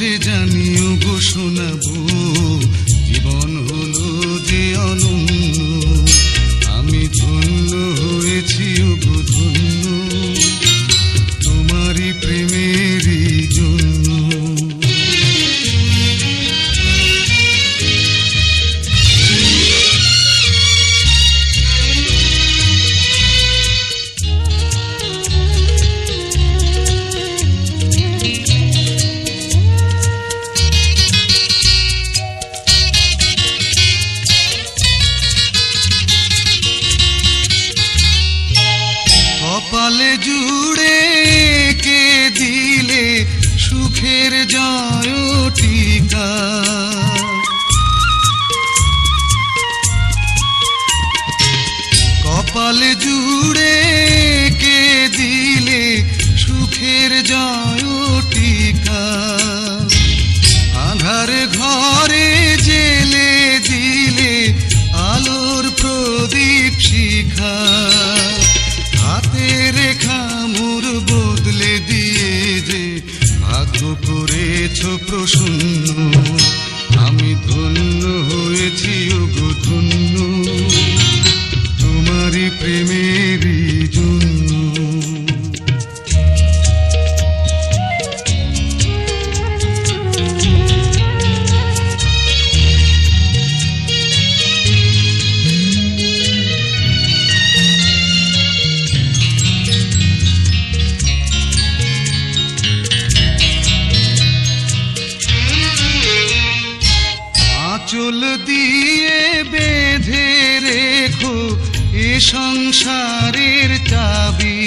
সে জানিও ঘোষণা জুড়ে কে দিলে সুখের জয়টিকা? আঁচল দিয়ে বেঁধে রেখো এ সংসারের চাবি।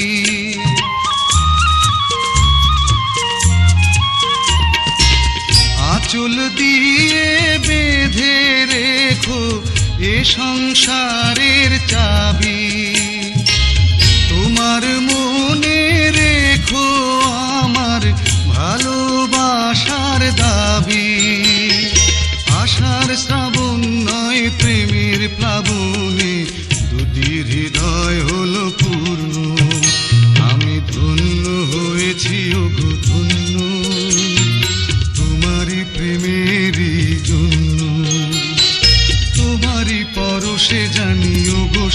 আঁচল দিয়ে বেঁধে রেখো এ সংসারের চাবি। সে জানিও গো